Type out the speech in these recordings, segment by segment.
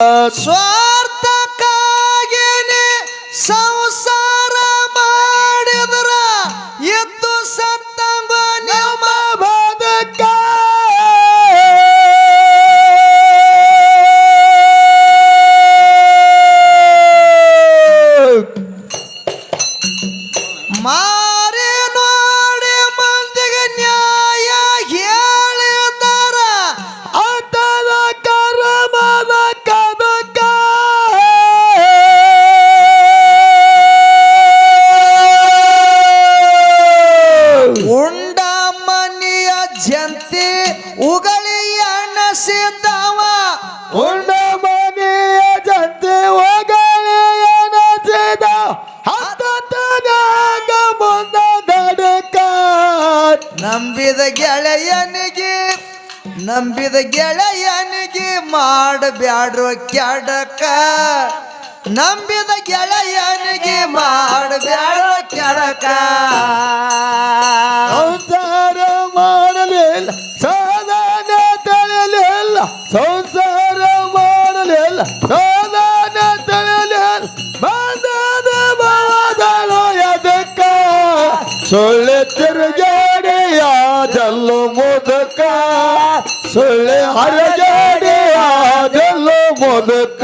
呃，说。ನಂಬಿದ ಗೆಳೆಯನಿಗೆ ಮಾಡಬ್ಯಾಡ್ರೋ ಕೆಡಕ. ನಂಬಿದ ಗೆಳೆಯನಿಗೆ ಮಾಡಬ್ಯಾಡ್ರೋ ಕೆಡಕ. ಮಾಡಲಿಲ್ಲ ಹರಗಾಡಿಯ ಜಲ್ಲು ಮುದಕ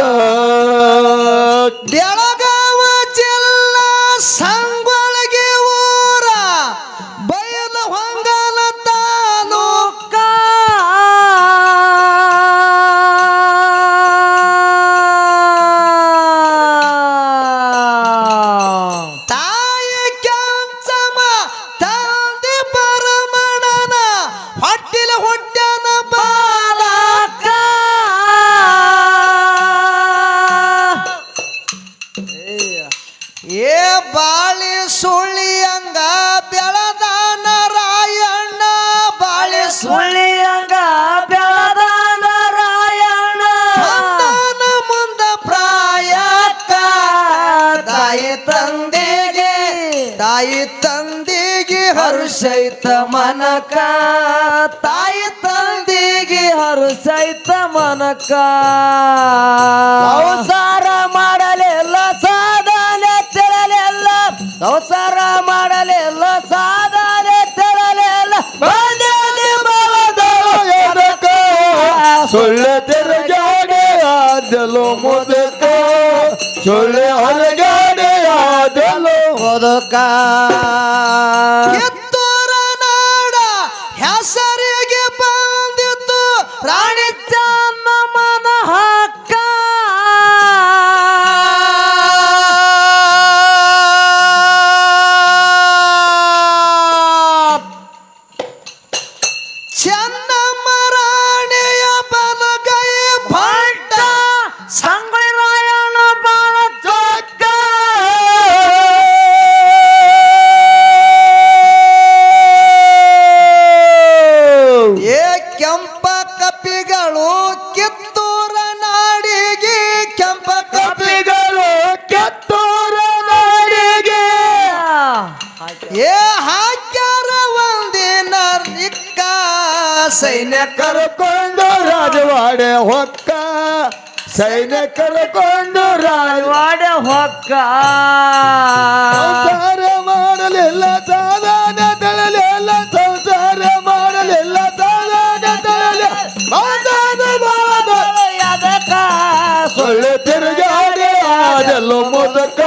ಹರುಷೈತ ಮನಕ, ತಾಯಿ ತಂದಿಗೆ ಹರುಸೈತ ಮನಕ. ಅವಸಾರ ಮಾಡಲಿಲ್ಲ ಸಾಧನೆ ತಿಳಲಿಲ್ಲ ಅವಸಾರ ಮಾಡಲಿಲ್ಲ ಸಾಧನೆ ಎದಕ, ಸೊಳ್ಳೆ ತಿರುಗಾಡಿ ಆದಲು ಮುದಕ, ಸೊಳ್ಳೆ ಹೊರಗಾಡಿ ಆದಲು ಮುದುಕ. ಬಂದಿತ್ತು ಸೈನ್ಯ ಕರ್ಕೊಂಡು ರಾಜವಾಡೆ ಹೊಕ್ಕ. ಸೈನ್ಯ ಕರ್ಕೊಂಡು ರಾಜವಾಡೆ ಹೊಕ್ಕ. ಸಂಸಾರ ಮಾಡಲಿಲ್ಲ ಸಾಧನ ತಳಲಿಲ್ಲ ಸಂಸಾರ ಮಾಡಲಿಲ್ಲ ಸಾಧನ ತಳಲಿ ಎದಕ ಸೊಳ್ಳೆ ತಿರುಗಾಡಿ ಆದಲು ಮುದುಕ.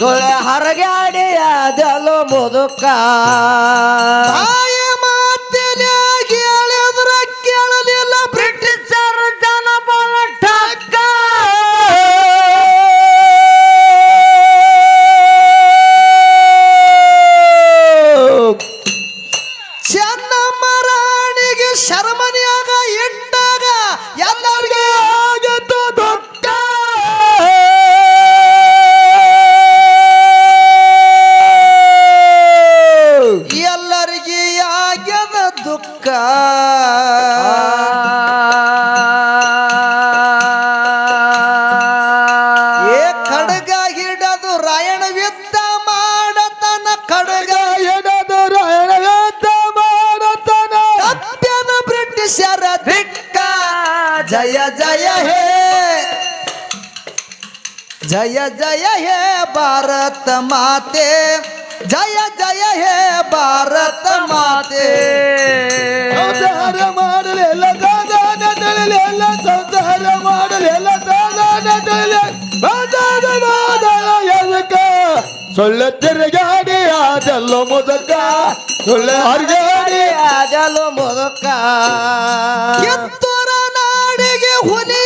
ಸೊಳ್ಳೆ ಹರಗಾಡಿ ಅದಲು ಮುದುಕ. ಚೆನ್ನಮ್ಮ ರಾಣಿಗೆ ಶರಮನಿಯಾಗ ಇಟ್ಟಾಗ ಎಲ್ಲರಿಗೆ ಆಗತ್ತು ಜಯ ಜಯ ಹೇ ಭಾರತ ಮಾತೆ ಜಯ ಜಯ ಹೇ ಭಾರತ ಮಾತೆ. ಸಂಸಾರ ಮಾಡಲೆಲ್ಲ ಸಾಧನ ಎಲ್ಲ ಸಂಸಾರ ಮಾಡಲಿ ಎಲ್ಲ ದಾದಾನ ತಿಳಿಲೆ ಬಾದಾದ ಬಾದಳ ಎದಕ? ಸೊಳ್ಳೆ ತಿರುಗಾಡಿ ಅದೆಲ್ಲ ಮುದಕ. ಸೊಳ್ಳೆ ಹರಿಗಾಡಿ ಅದಲು ಮುದಕ. ಕಿತ್ತೂರ ನಾಡಿಗೆ ಹುಲಿಯಾಗಿ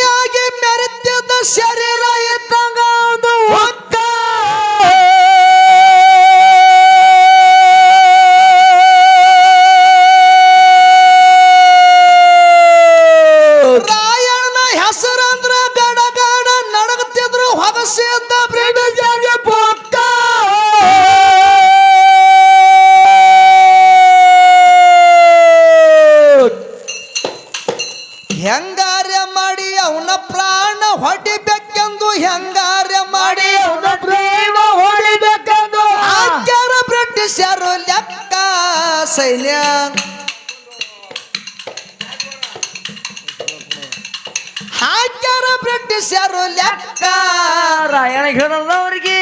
ಹಿಡಿದವ್ರಿಗೆ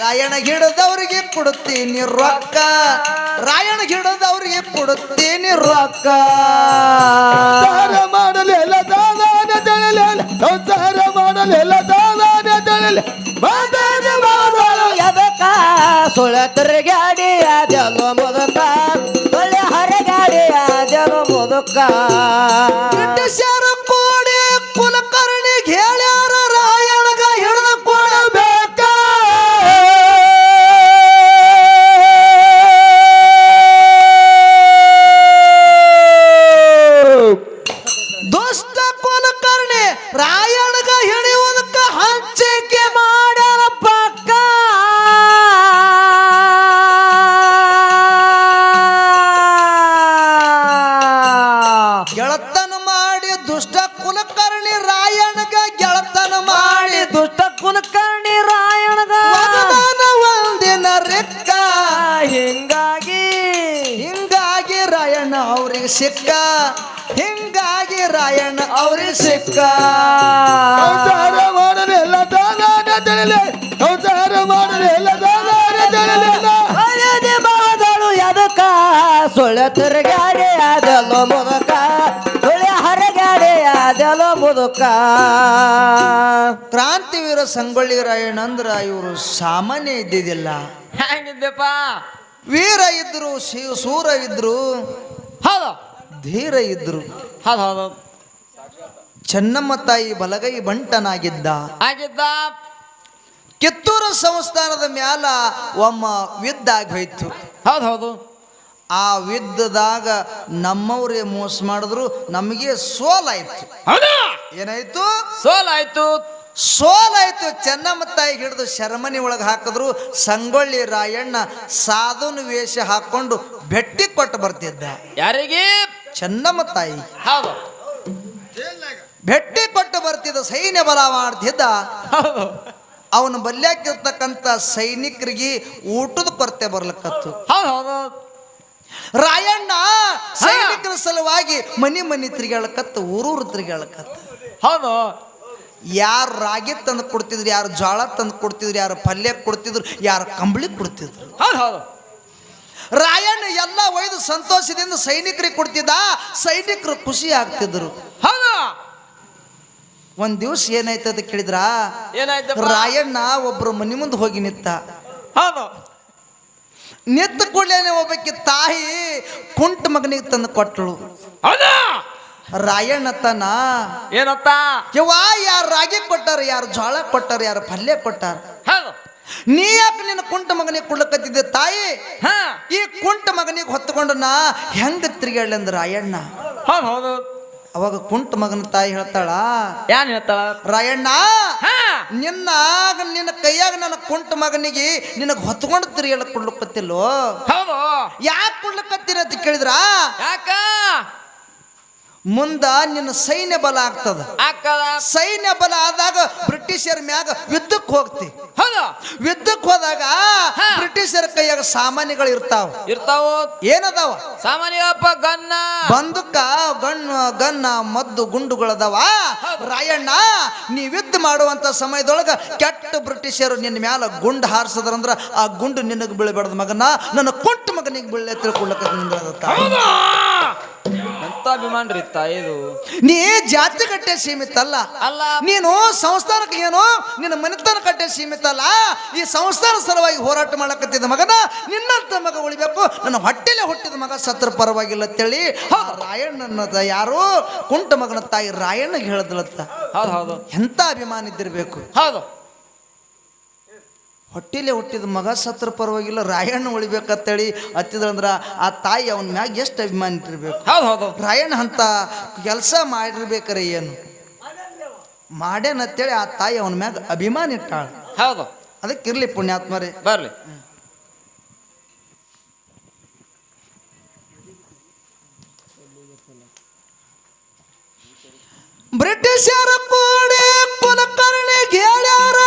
ರಾಯಣ ಹಿಡದವ್ರಿಗೆ ಕೊಡುತ್ತೀನಿ ರೊಕ್ಕ. ರಾಯಣ ಹಿಡದವ್ರಿಗೆ ಕೊಡುತ್ತೀನಿ ರೊಕ್ಕ. ಮಾಡಲೆಲ್ಲ ಸಾಧನ ತಿಳಿಲೆ ಸಂಸಾರ ಮಾಡಲೆಲ್ಲ ಸಾಧನ ತಿಳಿಲೆ ಬಾದಾದ ಬಾದಳ ಎದಕ ಸುಳ ತಿರುಗಾಡಿ ಅದಲು ಮುದುಕ. ಒಳ್ಳೆ ಹರಗಾಡಿ ಅದಲು ಮುದುಕ. ಬ್ರಿಟಿಷರು ಹಿಂಗಾಗಿ ಹಿಂಗಾಗಿ ರಾಯಣ್ಣ ಅವ್ರಿಗೆ ಸಿಕ್ಕ. ಹಿಂಗಾಗಿ ರಾಯಣ್ಣ ಅವ್ರಿಗೆ ಸಿಕ್ಕ. ತಿಳಿಲೆ. ಅಳದೆ ಬಾದಳು ಎದಕ ಸುಳ್ಳ ತಿರುಗಾಡಿ ಮುದುಕ ಕ್ರಾಂತಿವೀರ ಸಂಗೊಳ್ಳಿ ರಾಯಣ್ಣ ಅಂದ್ರ ಇವರು ಸಾಮಾನ್ಯ ಇದ್ದಿದ್ದಿಲ್ಲ. ಹೆಂಗಿದ್ದಪ್ಪ ವೀರ ಇದ್ರು ಶಿವ ಸೂರ ಇದ್ರು ಹೌದು. ಧೀರ ಇದ್ರು. ಹೌದು ಹೌದು. ಚೆನ್ನಮ್ಮ ತಾಯಿ ಬಲಗೈ ಬಂಟನಾಗಿದ್ದ. ಆಗಿದ್ದ? ಕಿತ್ತೂರು ಸಂಸ್ಥಾನದ ಮ್ಯಾಲ ಒಮ್ಮ ವಿದ್ದ ಆಗಿ ಹೋಯ್ತು. ಹೌದು ಹೌದು. ಆ ವಿದ್ದದಾಗ ನಮ್ಮವರೇ ಮೋಸ ಮಾಡಿದ್ರು ನಮಗೆ ಸೋಲಾಯ್ತು ಏನಾಯ್ತು? ಸೋಲಾಯ್ತು ಸೋಲಾಯ್ತು ಚೆನ್ನಮ್ಮ ತಾಯಿ ಹಿಡಿದು ಶರಮನಿ ಒಳಗೆ ಹಾಕಿದ್ರು ಸಂಗೊಳ್ಳಿ ರಾಯಣ್ಣ ಸಾಧುನ ವೇಷ ಹಾಕೊಂಡು ಭೆಟ್ಟಿ ಕೊಟ್ಟು ಬರ್ತಿದ್ದ. ಯಾರಿಗೆ? ಚೆನ್ನಮ್ಮ ತಾಯಿ. ಹೌದು. ಭೆಟ್ಟಿ ಕೊಟ್ಟು ಬರ್ತಿದ್ದ ಸೈನ್ಯ ಬಲ ಮಾಡ್ತಿದ್ದ. ಅವನು ಬಲ್ಯಾಕಿರ್ತಕ್ಕಂಥ ಸೈನಿಕರಿಗೆ ಊಟದ ಕೊರತೆ ಬರ್ಲಕ್ಕತ್ತು. ಹೌದು. ರಾಯಣ್ಣ ಸೈನಿಕರ ಸಲುವಾಗಿ ಮನಿ ಮನಿ ತಿರುಗಾಳಕತ್ತ ಊರೂರು ತಿರುಗಾಳಕತ್ತ ಹೌದು. ಯಾರು ರಾಗಿ ತಂದು ಕೊಡ್ತಿದ್ರು ಯಾರು ಜೋಳ ತಂದು ಕೊಡ್ತಿದ್ರು ಯಾರು ಪಲ್ಯ ಕೊಡ್ತಿದ್ರು ಯಾರು ಕಂಬಳಿ ಕೊಡ್ತಿದ್ರು. ಹೌದು ಹೌದು. ರಾಯಣ್ಣ ಎಲ್ಲ ಒಯ್ದು ಸಂತೋಷದಿಂದ ಸೈನಿಕರಿಗೆ ಕೊಡ್ತಿದ್ದ ಸೈನಿಕರು ಖುಷಿ ಆಗ್ತಿದ್ರು. ಹೌದು. ಒಂದ್ ದಿವಸ ಏನಾಯ್ತದ ಕೇಳಿದ್ರ? ರಾಯಣ್ಣ ಒಬ್ರು ಮನಿ ಮುಂದೆ ಹೋಗಿ ನಿಂತ. ಹೌದು. ನಿಂತ ಕೂಡಲೇ ಒಬ್ಬಕ್ಕೆ ತಾಯಿ ಕುಂಟ ಮಗನಿಗೆ ತಂದು ಕೊಟ್ಟಳು ಹೌದು? ರಾಯಣ್ಣ ತನ ಏನತ್ತ ಯವ್ವ ಯಾರು ರಾಗಿ ಕೊಟ್ಟಾರ ಯಾರು ಜೋಳ ಕೊಟ್ಟಾರ ಯಾರು ಪಲ್ಯ ಕೊಟ್ಟಾರ? ನೀ ಯಾಕೆ ನಿನ್ನ ಕುಂಟ ಮಗನಿಗೆ ಕೊಡ್ಲಕತ್ತಿದ್ದೆ ತಾಯಿ? ಹಾ. ಈ ಕುಂಟ ಮಗನಿಗೆ ಹೊತ್ತುಕೊಂಡು ನಾ ಹೆಂಗ ತಿರುಗಾಡ್ಲಿ ಅಂದ್ರೆ ರಾಯಣ್ಣ? ಹೌದು. ಅವಾಗ ಕುಂಟ್ ಮಗನ ತಾಯಿ ಹೇಳ್ತಾಳ ಏನ್ ಹೇಳ್ತಾಳ? ರಾಯಣ್ಣ ಹಾ. ನಿನ್ನ ನಿನ್ನ ಕೈಯಾಗ ನನ್ನ ಕುಂಟ್ ಮಗನಿಗೆ ನಿನಗೆ ಹೊತ್ಕೊಂಡು ಹೇಳಕ್ ಕೊಡ್ಲಕತ್ತಿಲ್ಲೋ ಹೌದು. ಯಾಕೆ ಕೊಡ್ಲಕತ್ತೀನಿ ಅಂತ ಕೇಳಿದ್ರ? ಯಾಕ? ಮುಂದ ನಿನ್ನ ಸೈನ್ಯ ಬಲ ಆಗ್ತದ. ಸೈನ್ಯ ಬಲ ಆದಾಗ ಬ್ರಿಟಿಷರ ಮ್ಯಾಗ ಯುದ್ಧಕ್ಕೆ ಹೋಗ್ತಿ. ಯುದ್ಧಕ್ಕೆ ಹೋದಾಗ ಬ್ರಿಟಿಷರ ಕೈಯಾಗ ಸಾಮಾನ್ಯಗಳು ಇರ್ತಾವ. ಇರ್ತಾವ. ಏನದಾವ? ಸಾಮಾನ್ಯಪ್ಪ ಗನ್ನ. ಬಂದಕ್ಕ ಗಣ್ಣ ಗನ್ನ ಮದ್ದು ಗುಂಡುಗಳದಾವ ರಾಯಣ್ಣ ನೀವ್ ಯುದ್ಧ ಮಾಡುವಂತ ಸಮಯದೊಳಗ ಕೆಟ್ಟ ಬ್ರಿಟಿಷರು ನಿನ್ನ ಮ್ಯಾಲ ಗುಂಡು ಹಾರಿಸದ್ರಂದ್ರ ಆ ಗುಂಡು ನಿನಗೆ ಬೀಳಬೇಡದ ಮಗನ. ನನ್ನ ಕೊಟ್ಟ ಮಗನಿಗೆ ಬೀಳ ತಿಳ್ಕೊಳ್ಳಕ ಅಭಿಮಾನ ರೀ ತಾಯಿದು ನೀ ಜಾತಿ ಕಟ್ಟೆ ಸೀಮಿತ ಅಲ್ಲ. ಅಲ್ಲ ನೀನು ಸಂಸ್ಥಾನಕ್ಕೆ ಏನು ನಿನ್ನ ಮನೆತನ ಕಟ್ಟೆ ಸೀಮಿತ ಅಲ್ಲ ಈ ಸಂಸ್ಥಾನ ಸಲುವಾಗಿ ಹೋರಾಟ ಮಾಡಕತ್ತಿದ್ದ ಮಗನ ನಿನ್ನಂತ ಮಗ ಉಳಿಬೇಕು. ನನ್ನ ಹೊಟ್ಟೆಲೆ ಹುಟ್ಟಿದ ಮಗ ಸತ್ರ ಪರವಾಗಿಲ್ಲ ಅಂತೇಳಿ ರಾಯಣ್ಣ ರಾಯಣ್ಣನ ಯಾರು? ಕುಂಟ ಮಗನ ತಾಯಿ ರಾಯಣ್ಣಗೆ ಹೇಳದ್ಲತ್ತ. ಹೌದು ಹೌದು. ಎಂತ ಅಭಿಮಾನ ಇದ್ದಿರ್ಬೇಕು? ಹೌದು. ಹೊಟ್ಟೆಲೆ ಹುಟ್ಟಿದ ಮಗ ಸತ್ರ ಪರವಾಗಿಲ್ಲ ರಾಯಣ್ಣ ಉಳಿಬೇಕಂತೇಳಿ ಹತ್ತಿದ್ರಂದ್ರ ಆ ತಾಯಿ ಅವನ ಮ್ಯಾಗ ಎಷ್ಟು ಅಭಿಮಾನ ಇಟ್ಟಿರ್ಬೇಕು? ಹೌದು ಹೌದು ರಾಯಣ್ಣ ಅಂತ ಕೆಲಸ ಮಾಡಿರ್ಬೇಕ್ರೆ ಏನು? ಮಾಡ್ಯಾನಂತೇಳಿ ಆ ತಾಯಿ ಅವನ ಮ್ಯಾಗ ಅಭಿಮಾನ ಇಟ್ಟಾಳ. ಹೌದು. ಅದಕ್ಕೆ ಇರ್ಲಿ ಪುಣ್ಯಾತ್ಮರೇ. ಬರಲಿ. ಬ್ರಿಟಿಷರ ಕೂಡಿ ಕುಲಕರ್ಣಿ ಹೇಳ್ಯಾರ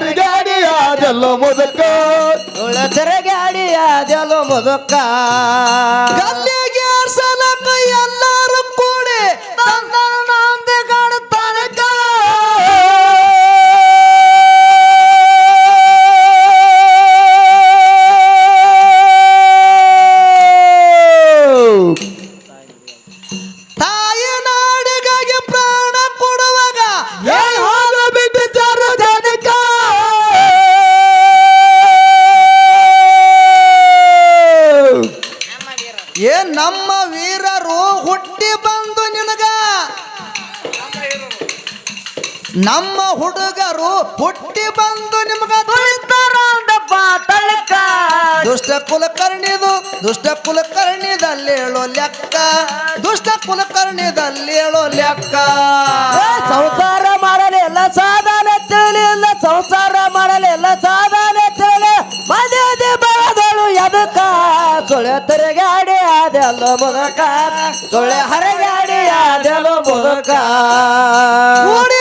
ಅದೆಲ್ಲ ಮುದಕ? ತೆರೆಗಾಡಿ ಅದೆಲ್ಲೋ ಮುದುಕ ನಮ್ಮ ವೀರರು ಹುಟ್ಟಿ ಬಂದು ನಿನಗ. ನಮ್ಮ ಹುಡುಗರು ಹುಟ್ಟಿ ಬಂದು ನಿಮಗ ದುಷ್ಟ ಕುಲಕರ್ಣಿದು ದುಷ್ಟ ಕುಲಕರ್ಣಿದಲ್ಲೇಳೋ ಲೆಕ್ಕ. ದುಷ್ಟ ಕುಲಕರ್ಣಿದಲ್ಲೇಳೋ ಲೆಕ್ಕ. ಸಂಸಾರ ಮಾಡಲಿಲ್ಲ ಸಾಧನೆ ತಿಳಿಲ್ಲ ಸಂಸಾರ ಮಾಡಲಿಲ್ಲ ಸಾಧನೆ ತಿಳಿ ಮದುವೆ ಬೆಳೆದಳು ಎದಕ? ಸುಳೆ ತಿರುಗಾಡಿ ಅದೆಲ್ಲ ಮುದಕ. ಸುಳೆ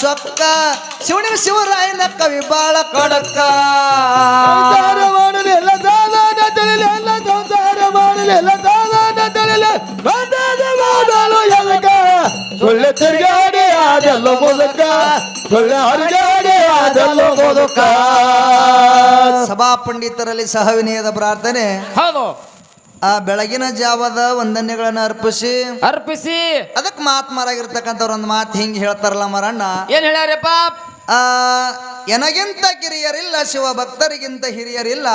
ಚೊಕ್ಕ. ಶಿವನಿಗೆ ಶಿವರಾಯನ ಕವಿ ಬಾಳ ಕಡಕ ಸಂಸಾರ ಮಾಡಲೆಲ್ಲ ದಾದಾನ ತಿಳಿಲೆಲ್ಲ ಸಂಸಾರ ಮಾಡಲೆಲ್ಲ ದಾದಾನ ತಿಳಿಲೆ. ಬಂದದ ವಾದಳು ಎದಕ? ಸುಳ್ಳೆ ತಿರುಗಾಡಿ ಅದೆಲ್ಲ ಮುದಕ ಸುಳ್ಳೆ ಹರಿಗಾಡಿ ಅದೆಲ್ಲ ಮುದಕ ಸಭಾ ಪಂಡಿತರಲ್ಲಿ ಸಹವಿನಯದ ಪ್ರಾರ್ಥನೆ. ಹೌದು. ಆ ಬೆಳಗಿನ ಜಾವದ ವಂದನೆಗಳನ್ನ ಅರ್ಪಿಸಿ. ಅರ್ಪಿಸಿ. ಅದಕ್ಕೆ ಮಾತ್ಮಾರಾಗಿರ್ತಕ್ಕಂಥವ್ರು ಒಂದು ಮಾತು ಹಿಂಗೆ ಹೇಳ್ತಾರಲ್ಲ ಮರಣ್ಣ. ಏನ್ ಹೇಳ್ಯಾರಪ್ಪ? ಆ ಎನಗಿಂತ ಕಿರಿಯರಿಲ್ಲ ಶಿವ ಭಕ್ತರಿಗಿಂತ ಹಿರಿಯರಿಲ್ಲ.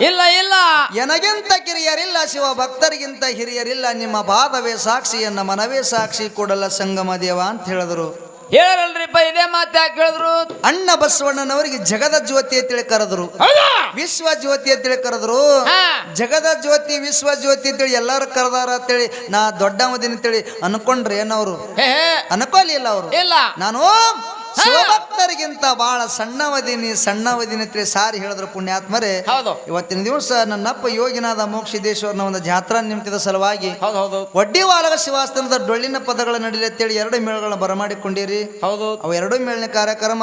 ಇಲ್ಲ ಇಲ್ಲ. ಎನಗಿಂತ ಕಿರಿಯರಿಲ್ಲ ಶಿವ ಭಕ್ತರಿಗಿಂತ ಹಿರಿಯರಿಲ್ಲ. ನಿಮ್ಮ ಬಾಧವೇ ಸಾಕ್ಷಿ ಎನ್ನ ಮನವೇ ಸಾಕ್ಷಿ ಕೊಡಲ್ಲ ಸಂಗಮ ದೇವ ಅಂತ ಹೇಳಿದ್ರು. ಹೇಳಲ್ರಿಪ್ಪ ಇದೇ ಮಾತು ಯಾಕೆ ಹೇಳಿದ್ರು? ಅಣ್ಣ ಬಸವಣ್ಣನವರಿಗೆ ಜಗದ ಜ್ಯೋತಿ ಅಂತೇಳಿ ಕರೆದ್ರು. ವಿಶ್ವ ಜ್ಯೋತಿ ಅಂತೇಳಿ ಕರೆದ್ರು. ಜಗದ ಜ್ಯೋತಿ ವಿಶ್ವ ಜ್ಯೋತಿ ಅಂತೇಳಿ ಎಲ್ಲಾರು ಕರೆದಾರ ಅಂತೇಳಿ ನಾ ದೊಡ್ಡವದಿನ ಅಂತೇಳಿ ಅನ್ಕೊಂಡ್ರೆ ಏನವರು ಅನ್ಕೋಲಿಲ್ಲ ಅವರು. ಇಲ್ಲ. ನಾನು ಶಿವಭಕ್ತರಿಗಿಂತ ಬಹಳ ಸಣ್ಣವದಿನಿ ಸಣ್ಣವದಿನಿ ತ್ರೀ ಸಾರಿ ಹೇಳಿದ್ರು ಪುಣ್ಯಾತ್ಮರೇ. ಹೌದು. ಇವತ್ತಿನ ದಿವಸ ನನ್ನಪ್ಪ ಯೋಗಿನಾದ ಮೋಕ್ಷಿದೇಶ್ವರನ ಒಂದು ಜಾತ್ರಾ ನಿಮಿತ್ತದ ಸಲುವಾಗಿ ಹೌದು ಹೌದು. ವಡ್ಡಿವಾಲಗ ಶಿವಾಸ್ತನದ ಡೊಳ್ಳಿನ ಪದಗಳ ನಡೀಲಿ ಅಂತೇಳಿ ಎರಡು ಮೇಳಗಳನ್ನ ಬರಮಾಡಿಕೊಂಡಿರಿ. ಹೌದು. ಅವು ಎರಡು ಮೇಳಿನ ಕಾರ್ಯಕ್ರಮ.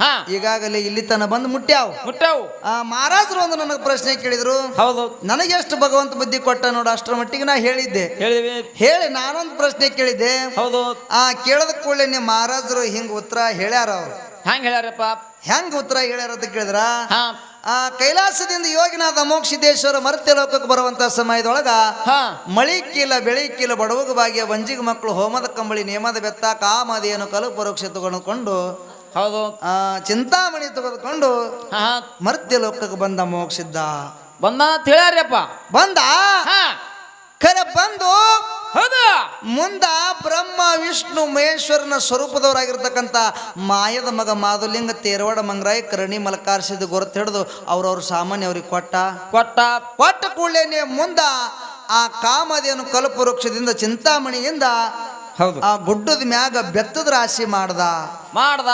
ಹಾ. ಈಗಾಗಲೇ ಇಲ್ಲಿ ತನ ಬಂದು ಮುಟ್ಟ್ಯಾವ ಮುಟ್ಯಾವು. ಆ ಮಹಾರಾಜರು ಒಂದು ನನಗೆ ಪ್ರಶ್ನೆ ಕೇಳಿದ್ರು. ಹೌದು. ನನಗೆ ಎಷ್ಟು ಭಗವಂತ ಬುದ್ಧಿ ಕೊಟ್ಟ ನೋಡು ಅಷ್ಟರ ಮಟ್ಟಿಗೆ ನಾ ಹೇಳಿದ್ದೆ. ಹೇಳಿ ನಾನೊಂದು ಪ್ರಶ್ನೆ ಕೇಳಿದ್ದೆ. ಹೌದು. ಆ ಕೇಳದ ಕೂಡಲೇ ನಿಮ್ಮ ಮಹಾರಾಜರು ಹಿಂಗ ಉತ್ತರ ಹೇಳ್ಯಾರ ಅವ್ರು. ಹ್ಯಾಂಗ ಹೇಳ್ಯಾರಪ್ಪ? ಹೆಂಗ್ ಉತ್ತರ ಹೇಳ್ಯಾರ ಅಂತ ಕೇಳಿದ್ರ? ಹಾ. ಆ ಕೈಲಾಸದಿಂದ ಯೋಗಿನಾದ ಮೋಕ್ಷಿದ್ದೇಶ್ವರ ಮರ್ತ್ಯ ಲೋಕಕ್ಕೆ ಬರುವಂತ ಸಮಯದೊಳಗ ಹಾ. ಮಳಿ ಕೀಲ ಬೆಳಿ ಕೀಲ ಬಡವಗ ಭಾಗ್ಯ ವಂಜಿಗ ಮಕ್ಕಳು ಹೋಮದ ಕಂಬಳಿ ನೇಮದ ಬೆತ್ತ ಕಾಮದಿಯನ್ನು ಕಲು ಪರೋಕ್ಷ ತೆಗೆದುಕೊಂಡು ಹೌದು. ಆ ಚಿಂತಾಮಣಿ ತೆಗೆದುಕೊಂಡು ಹಾ ಮರ್ತ್ಯ ಲೋಕಕ್ಕೆ ಬಂದ ಮೋಕ್ಷಿದ್ದ. ಬಂದ ಅಂತ ಹೇಳ್ಯಾರ್ಯಪ್ಪ ಬಂದ? ಕರೆ ಖರೆ ಬಂದು? ಹೌದು. ಮುಂದ ಬ್ರಹ್ಮ ವಿಷ್ಣು ಮಹೇಶ್ವರನ ಸ್ವರೂಪದವರಾಗಿರ್ತಕ್ಕಂಥ ಮಾಯದ ಮಗ ಮಾಧುಲಿಂಗ ತೇರವಾಡ ಮಂಗರಾಯ ಕರಣಿ ಮಲಕಾರಿಸಿದ ಗೊರತ್ ಹಿಡಿದು ಅವ್ರವ್ರ ಸಾಮಾನ್ಯ ಅವ್ರಿಗೆ ಕೊಟ್ಟ? ಕೊಟ್ಟ. ಕೊಟ್ಟ ಕೂಡಲೇನೆ ಮುಂದ ಆ ಕಾಮದೇನು ಕಲ್ಪವೃಕ್ಷದಿಂದ ಚಿಂತಾಮಣಿಯಿಂದ ಹೌದು. ಆ ಗುಡ್ಡದ ಮ್ಯಾಗ ಬೆತ್ತದ ರಾಶಿ ಮಾಡ್ದ. ಮಾಡ್ದ.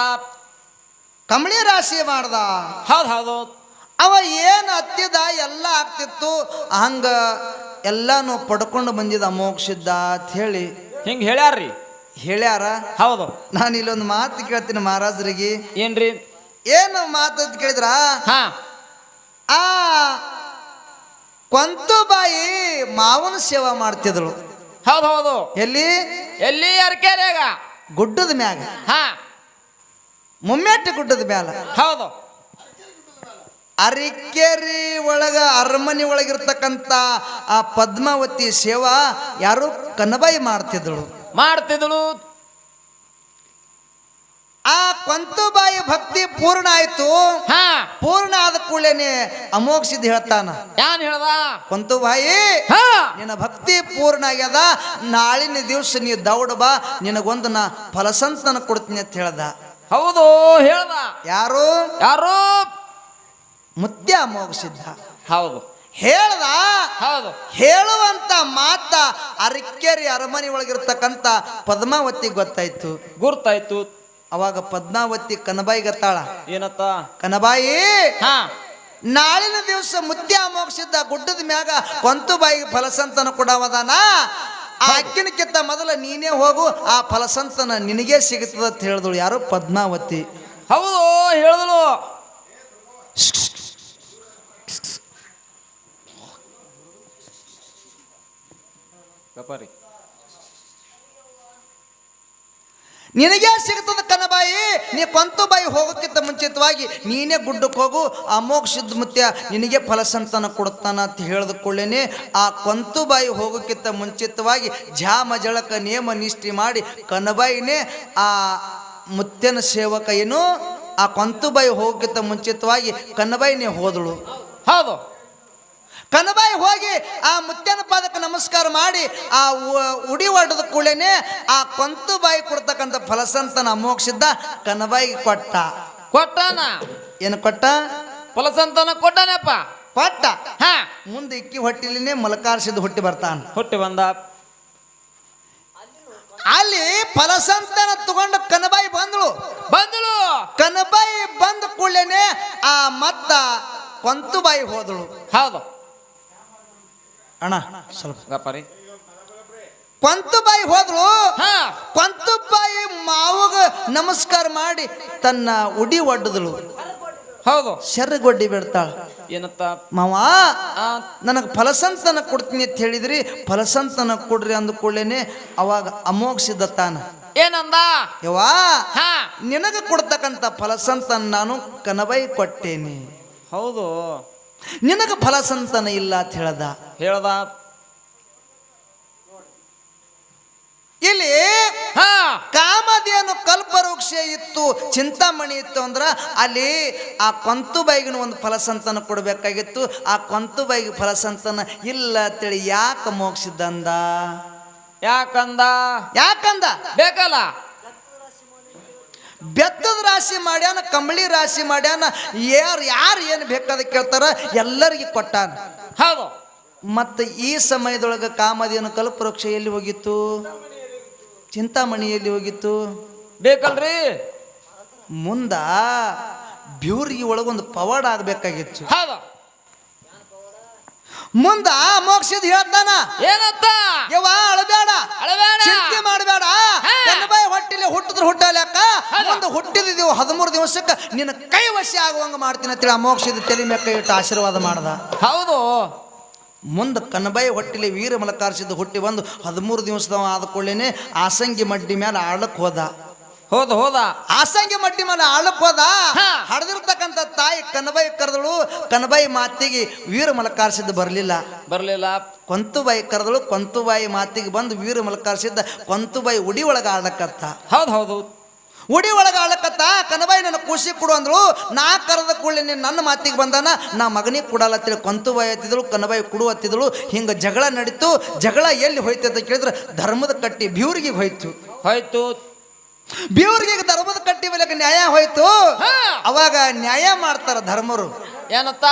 ಕಮಳಿ ರಾಶಿ ಮಾಡ್ದ. ಹೌದು ಹೌದು. ಅವ ಏನು ಹತ್ತಿದ ಎಲ್ಲ ಆಗ್ತಿತ್ತು. ಹಂಗ ಎಲ್ಲಾನು ಪಡ್ಕೊಂಡು ಬಂದಿದ್ದ ಮೋಕ್ಷಿದ್ದ ಅಂತ ಹೇಳಿ. ಹಿಂಗೆ ಹೇಳ್ಯಾರ್ರಿ. ಹೇಳ್ಯಾರ? ಹೌದು. ನಾನು ಇಲ್ಲೊಂದು ಮಾತು ಕೇಳ್ತೀನಿ ಮಹಾರಾಜರಿಗೆ. ಏನ್ರಿ? ಏನು ಮಾತು ಅಂತ ಕೇಳಿದ್ರ? ಹಾ. ಆ ಕೊಂತುಬಾಯಿ ಮಾವನ ಸೇವಾ ಮಾಡ್ತಿದಳು. ಹೌದು ಹೌದು. ಎಲ್ಲಿ? ಎಲ್ಲಿ? ಅರ್ಕೆರೆಗ. ಗುಡ್ಡದ ಮ್ಯಾಗ. ಹಾ. ಮುಮ್ಮೆಟ್ಟು ಗುಡ್ಡದ ಮ್ಯಾಲ. ಹೌದು. ಅರಿಕೆರಿ ಒಳಗ ಅರಮನೆ ಒಳಗಿರ್ತಕ್ಕಂಥ ಆ ಪದ್ಮಾವತಿ ಸೇವಾ ಯಾರು ಕನಬಾಯಿ ಮಾಡ್ತಿದ್ದಳು. ಮಾಡ್ತಿದ್ಳು ಆ ಕೊಂತುಬಾಯಿ ಭಕ್ತಿ ಪೂರ್ಣ ಆಯ್ತು. ಹಾ. ಪೂರ್ಣ ಆದ ಕೂಡಲೇನೆ ಅಮೋಕ್ಷಿದ್ ಹೇಳ್ತಾನ. ಯಾನ್ ಹೇಳ್ದ? ಕೊಂತುಬಾಯಿ ಹಾ. ನಿನ್ನ ಭಕ್ತಿ ಪೂರ್ಣ ಆಗ್ಯದ. ನಾಳಿನ ದಿವಸ ನೀ ದೌಡ್ ಬಾ. ನಿನಗೊಂದು ನಾ ಫಲಸಂತನ ಕೊಡ್ತೀನಿ ಅಂತ ಹೇಳ್ದ. ಹೌದು ಹೇಳ್ದ. ಯಾರು? ಯಾರು? ಮುತ್ಯ ಸಿದ್ಧ. ಹೌದು. ಹೇಳ್ದ? ಹೌದು. ಹೇಳುವಂತ ಮಾತ ಅರಿಕೆರಿ ಅರಮನೆ ಒಳಗಿರ್ತಕ್ಕಂಥ ಪದ್ಮಾವತಿ ಗೊತ್ತಾಯ್ತು. ಗುರ್ತಾಯ್ತು. ಅವಾಗ ಪದ್ಮಾವತಿ ಕನಬಾಯಿ ಗತ್ತಾಳ? ಏನತ್ತ? ಕನಬಾಯಿ! ಹಾ. ನಾಳಿನ ದಿವಸ ಮುತ್ಯ ಮೋಕ್ಷಿದ್ದ ಗುಡ್ಡದ ಮ್ಯಾಗ ಬಾಯಿ ಫಲಸಂತನ ಕೊಡವದಾನ? ಆ ಅಕ್ಕಿನಕ್ಕಿಂತ ಮೊದಲ ನೀನೇ ಹೋಗು ಆ ಫಲಸಂತನ ನಿನಗೆ ಸಿಗುತ್ತದ ಅಂತ ಹೇಳಿದಳು ಯಾರು? ಪದ್ಮಾವತಿ. ಹೌದು ಹೇಳಿದಳು. ಗಪಾರಿ ನಿನಗೆ ಸಿಗ್ತದ ಕನಬಾಯಿ ನೀ ಕೊಂತುಬಾಯಿ ಹೋಗೋಕ್ಕಿಂತ ಮುಂಚಿತವಾಗಿ ನೀನೇ ಗುಡ್ಡಕ್ಕೆ ಹೋಗು, ಆ ಮೋಕ್ಷದ ಮುತ್ಯ ನಿನಗೆ ಫಲಸಂತನ ಕೊಡ್ತಾನ ಅಂತ ಹೇಳಿದ ಕೂಡಲೇ ಆ ಕೊಂತುಬಾಯಿ ಹೋಗೋಕ್ಕಿಂತ ಮುಂಚಿತವಾಗಿ ಜಾಮ ಜಳಕ ನಿಯಮ ನಿಷ್ಠೆ ಮಾಡಿ ಕನಬಾಯಿನೇ ಆ ಮುತ್ಯನ ಸೇವಕ ಏನು? ಆ ಕೊಂತುಬಾಯಿ ಹೋಗೋಕ್ಕಿಂತ ಮುಂಚಿತವಾಗಿ ಕನಬಾಯಿನೇ ಹೋದಳು. ಹೌದು. ಕನಬಾಯಿ ಹೋಗಿ ಆ ಮುತ್ಯನ ಪಾದಕ್ಕೆ ನಮಸ್ಕಾರ ಮಾಡಿ ಆ ಉಡಿ ಹೊಡೆದ ಕೂಡಲೇ ಆ ಕೊಂತುಬಾಯಿ ಕೊಡ್ತಕ್ಕಂಥ ಫಲಸಂತನ ಮೋಕ್ಷಿದ್ದ ಕನಬಾಯಿಗೆ ಕೊಟ್ಟ. ಕೊಟ್ಟಾನ? ಏನು ಕೊಟ್ಟ? ಫಲಸಂತನ ಕೊಟ್ಟಾನಪ್ಪ. ಕೊಟ್ಟ. ಹಾ. ಮುಂದೆ ಇಕ್ಕಿ ಹೊಟ್ಟಿಲಿನೇ ಮಲಕಾರ್ಸಿದ ಹುಟ್ಟಿ ಬರ್ತಾನ. ಹುಟ್ಟಿ ಬಂದ. ಅಲ್ಲಿ ಫಲಸಂತನ ತಗೊಂಡು ಕನಬಾಯಿ ಬಂದಳು. ಬಂದಳು. ಕನಬಾಯಿ ಬಂದ ಕೂಡಲೇ ಆ ಮತ್ತ ಕೊಂತುಬಾಯಿ ಹೋದಳು. ಹೌದು. ಅಣ್ಣ ಸ್ವಲ್ಪ. ವ್ಯಾಪಾರಿ. ಕೊಂತುಬಾಯಿ ಹೋದ್ರು ಹಾ. ಕೊಂತುಬಾಯಿ ಮಾವಗ ನಮಸ್ಕಾರ ಮಾಡಿ ತನ್ನ ಉಡಿ ಒಡ್ಡದ್ಲು ಹೌದು. ಶರ್ರಗೊಡ್ಡಿ ಬಿಡ್ತಾಳ. ಏನತ್ತ? ಮಾವ ನನಗೆ ಫಲಸಂತನ ಕೊಡ್ತೀನಿ ಅಂತ ಹೇಳಿದ್ರಿ ಫಲಸಂತನ ಕೊಡ್ರಿ ಅಂದ ಕೂಡಲೇನೆ ಅವಾಗ ಅಮೋಘಸಿದ್ದ ತಾನ ಏನಂದ? ಯವಾ ನಿನಗ ನಿನಗೆ ಕೊಡ್ತಕ್ಕಂಥ ಫಲಸಂತನ ನಾನು ಕನಬೈ ಕೊಟ್ಟೇನೆ. ಹೌದು. ನಿನಗೆ ಫಲಸಂತನ ಇಲ್ಲ ಅಂತ ಹೇಳ್ದ? ಹೇಳ್ದ. ಇಲ್ಲಿ ಹಾ. ಕಾಮಧೇನು ಕಲ್ಪವೃಕ್ಷ ಇತ್ತು ಚಿಂತಾಮಣಿ ಇತ್ತು ಅಂದ್ರೆ ಅಲ್ಲಿ ಆ ಕೊಂತುಬೈಗಿನ ಒಂದು ಫಲಸಂತನ ಕೊಡಬೇಕಾಗಿತ್ತು. ಆ ಕೊಂತುಬೈಗೆ ಫಲಸಂತನ ಇಲ್ಲ ಅಂತೇಳಿ ಯಾಕೆ ಮೋಕ್ಷಿದ್ದಂದ ಯಾಕಂದ? ಯಾಕಂದ? ಬೇಕಲ್ಲ. ಬೆತ್ತದ ರಾಶಿ ಮಾಡ್ಯಾನ ಕಂಬಳಿ ರಾಶಿ ಮಾಡ್ಯಾನ ಯಾರು ಯಾರು ಏನು ಬೇಕಾದ ಕೇಳ್ತಾರ ಎಲ್ಲರಿಗೆ ಕೊಟ್ಟಾನ. ಹೌದು. ಮತ್ತು ಈ ಸಮಯದೊಳಗೆ ಕಾಮಧೇನು ಕಲ್ಪವೃಕ್ಷ ಎಲ್ಲಿ ಹೋಗಿತ್ತು? ಚಿಂತಾಮಣಿ ಎಲ್ಲಿ ಹೋಗಿತ್ತು. ಬೇಕಲ್ರಿ? ಮುಂದ ಬ್ಯೂರಿಗೆ ಒಳಗೊಂದು ಪವಾಡ ಆಗ್ಬೇಕಾಗಿತ್ತು. ಹೌದು. ಮುಂದ ಮೋಕ್ಷದ ಹೇಳ್ತಾನ. ಏನಂತ? ಯವ ಅಳಬೇಡ. ಅಳಬೇಡ. ಚಿಂತೆ ಮಾಡಬೇಡ. ಹೊಟ್ಟಿಲಿ ಹುಟ್ಟಿದ್ರೆ ಹುಟ್ಟಲ್ಯಾಕ ಮುಂದೆ ಹುಟ್ಟಿದಿದ್ದೀವಿ ಹದಿಮೂರು ದಿವಸಕ್ಕೆ ನಿನ್ನ ಕೈ ವಶ ಆಗುವಂಗ ಮಾಡ್ತೀನಿ ಅಂತೇಳಿ ಆ ಮೋಕ್ಷದ ತಲೆ ಮೇಲೆ ಕೈ ಇಟ್ಟು ಆಶೀರ್ವಾದ ಮಾಡ್ದ. ಹೌದು. ಮುಂದೆ ಕನ್ನಬಾಯಿ ಹೊಟ್ಟಿಲಿ ವೀರ ಮಲಕಾರಿಸಿದ್ದು ಹುಟ್ಟಿ ಬಂದು ಹದಿಮೂರು ದಿವಸದವ ಆದ ಕೂಡಲೇ ಆಸಂಗಿ ಮಡ್ಡಿ ಮೇಲೆ ಆಡಕ್ಕೆ ಹೋದ. ಹೋದ ಹೋದ. ಆಸಂಗಿ ಮಟ್ಟಿ ಮನೆ ಅಳಪ್ ಹೋದ. ಹಡ್ದಿರ್ತಕ್ಕಂಥ ತಾಯಿ ಕನಬೈ ಕರೆದಳು. ಕನಬೈ ಮಾತಿಗೆ ವೀರ ಮಲಕಾರಿಸಿದ್ದು ಬರಲಿಲ್ಲ. ಬರಲಿಲ್ಲ. ಕೊಂತುಬಾಯಿ ಕರೆದಳು ಕೊಂತುಬಾಯಿ ಮಾತಿಗೆ ಬಂದು ವೀರ ಮಲಕಾರಿಸಿದ್ದ ಕೊಂತುಬಾಯಿ ಉಡಿ ಒಳಗೆ ಆಡಕತ್ತ ಹೌದು ಹೌದು. ಉಡಿ ಒಳಗ ಆಡಕತ್ತ ಕನಬಾಯಿ ನನ್ನ ಖುಷಿ ಕೊಡು ಅಂದಳು. ನಾ ಕರೆದ ಕೂಡಲೇ ನೀನು ನನ್ನ ಮಾತಿಗೆ ಬಂದಾನ? ನಾ ಮಗನಿಗೆ ಕೊಡಲ್ಲ ಅಂತೇಳಿ ಕೊಂತುಬಾಯಿ ಹತ್ತಿದಳು ಕನಬಾಯಿ ಕೊಡು ಹತ್ತಿದಳು. ಹಿಂಗೆ ಜಗಳ ನಡೀತು. ಜಗಳ ಎಲ್ಲಿ ಹೋಯ್ತು ಅಂತ ಕೇಳಿದ್ರೆ ಧರ್ಮದ ಕಟ್ಟಿ ಬ್ಯೂರಿಗೆ ಹೋಯ್ತು. ಹೋಯ್ತು. ಬ್ಯೂರಿಗೆ ಧರ್ಮದ ಕಟ್ಟಿ ಮೇಲೆ ನ್ಯಾಯ ಹೋಯ್ತು. ಅವಾಗ ನ್ಯಾಯ ಮಾಡ್ತಾರ ಧರ್ಮರು. ಏನತ್ತ?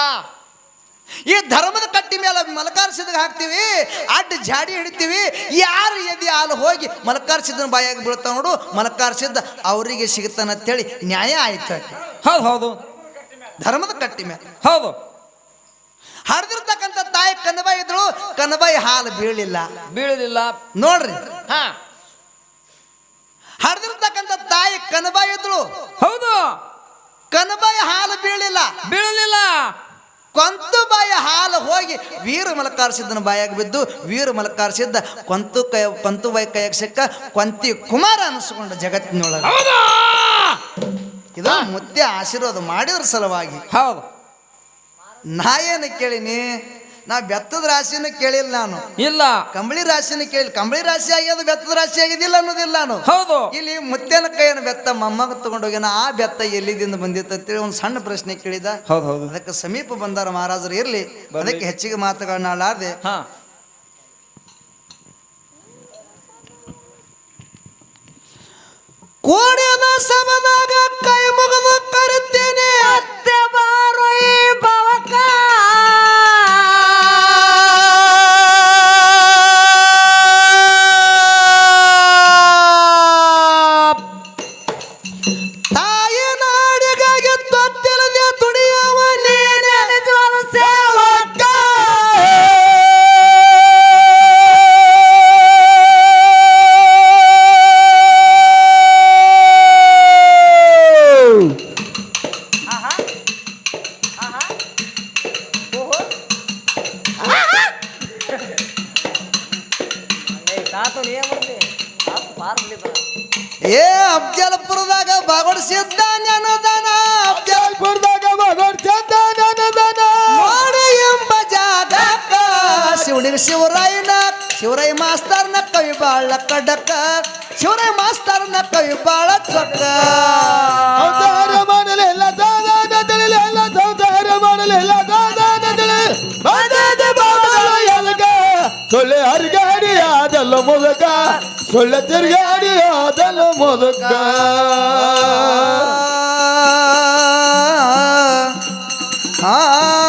ಈ ಧರ್ಮದ ಕಟ್ಟಿ ಮೇಲೆ ಮಲಕಾರ ಹಾಕ್ತಿವಿ ಅಡ್ಡ ಜಾಡಿ ಹಿಡಿತೀವಿ ಯಾರು ಎದಿ ಹಾಲು ಹೋಗಿ ಮಲಕಾರ ಸಿದ್ಧನ ಬಾಯಾಗಿ ಬೀಳ್ತಾವ ನೋಡು ಮಲಕಾರ ಸಿದ್ಧ ಅವರಿಗೆ ಸಿಗ್ತಾನ ಅಂತೇಳಿ ನ್ಯಾಯ ಆಯ್ತು. ಹೌದು ಹೌದು. ಧರ್ಮದ ಕಟ್ಟಿ ಮೇಲೆ ಹೌದು. ಹರಿದಿರ್ತಕ್ಕಂಥ ತಾಯಿ ಕನಬಾಯಿ ಇದ್ರು ಕನಬಾಯಿ ಹಾಲು ಬೀಳಿಲ್ಲ ಬೀಳಲಿಲ್ಲ. ನೋಡ್ರಿ. ಹಾ. ಹಡ್ದಿರ್ತಕ್ಕಂಥ ತಾಯಿ ಕನಬಾಯಿ ಇದ್ಳು. ಹೌದು. ಕನಬಾಯಿ ಹಾಲು ಬೀಳಲಿಲ್ಲ. ಬೀಳಲಿಲ್ಲ. ಕೊಂತು ಬಾಯ ಹಾಲು ಹೋಗಿ ವೀರ ಮಲಕಾರ ಸಿದ್ಧನ ಬಾಯಾಗಿ ಬಿದ್ದು ವೀರ ಮಲಕಾರಿಸಿದ್ದ ಕೊಂತು ಕೈ ಕೊಂತುಬಾಯಿ ಕೈಯಾಗ ಸಿಕ್ಕ ಕೊಂತಿ ಕುಮಾರ ಅನಿಸ್ಕೊಂಡ ಜಗತ್ತಿನೊಳಗೆ. ಇದು ಮುದ್ದೆ ಆಶೀರ್ವಾದ ಮಾಡಿದ್ರ ಸಲುವಾಗಿ. ಹೌದು. ನಾ ಏನು ಕೇಳಿನಿ? ನಾ ಬೆತ್ತದ ರಾಶಿನ ಕೇಳಿಲ್ಲ ನಾನು. ಇಲ್ಲ. ಕಂಬಳಿ ರಾಶಿನೂ ಕೇಳಿ ಕಂಬಳಿ ರಾಶಿ ಆಗ್ಯದ ಬೆತ್ತದ ರಾಶಿ ಆಗಿದಿಲ್ಲ ಅನ್ನೋದಿಲ್ಲ ನಾನು. ಹೌದು. ಇಲ್ಲಿ ಮುತ್ತೇನ ಕೈಯನ್ನು ಬೆತ್ತ ಮೊಮ್ಮಗ ತಗೊಂಡೋಗ್ಯಾನ ಆ ಬೆತ್ತ ಎಲ್ಲಿದಿಂದ ಬಂದಿತ್ತು ಅಂತೇಳಿ ಒಂದು ಸಣ್ಣ ಪ್ರಶ್ನೆ ಕೇಳಿದ. ಹೌದು ಹೌದು. ಅದಕ್ಕೆ ಸಮೀಪ ಬಂದಾರ ಮಹಾರಾಜರು ಇರ್ಲಿ. ಅದಕ್ಕೆ ಹೆಚ್ಚಿಗೆ ಮಾತುಗಳನ್ನ ಆಡಾರ್ದೆ ಹಾ ಕೋಡ್ಯದ ಅಫ್ಜಲ್ಪುರದಾಗ ಬಾಗೊಡಿಸಿದ್ದ ನೆನದನ. ಅಫ್ಜಲ್ಪುರದಾಗ ಜಲ್ಪುರದಾಗ ಮಗಡ್ ಚಂದನದನ ನೋಡಿ ಎಂಬ ಜಾಗಕ್ಕ ಶಿವನಿಗೆ ಶಿವರಾಯನ ಶಿವರಾಯ ಮಾಸ್ತರ್ನ ಕವಿ ಬಾಳ ಕಡಕ. ಶಿವರಾಯ ಮಾಸ್ತರ್ನ ಕವಿ ಬಾಳ ಚೊಕ್ಕ. ಮಾಡಲಿಲ್ಲ ದಾದಾನ ತಿಳಿಲಿಲ್ಲ ಸಂಸಾರ ಮಾಡಲಿಲ್ಲ ದಾದಾನ ತಿಳಿ ಬಂದದ ಬಾಬಲು ಎಲ್ಗ. ಸೊಳ್ಳೆ ಹರಿಗಾಡಿ ಆದಲ್ಲ ಮುದಕ ಸೊಳ್ಳೆ ಆದಲ್ಲ ಮುದುಕ. ಆ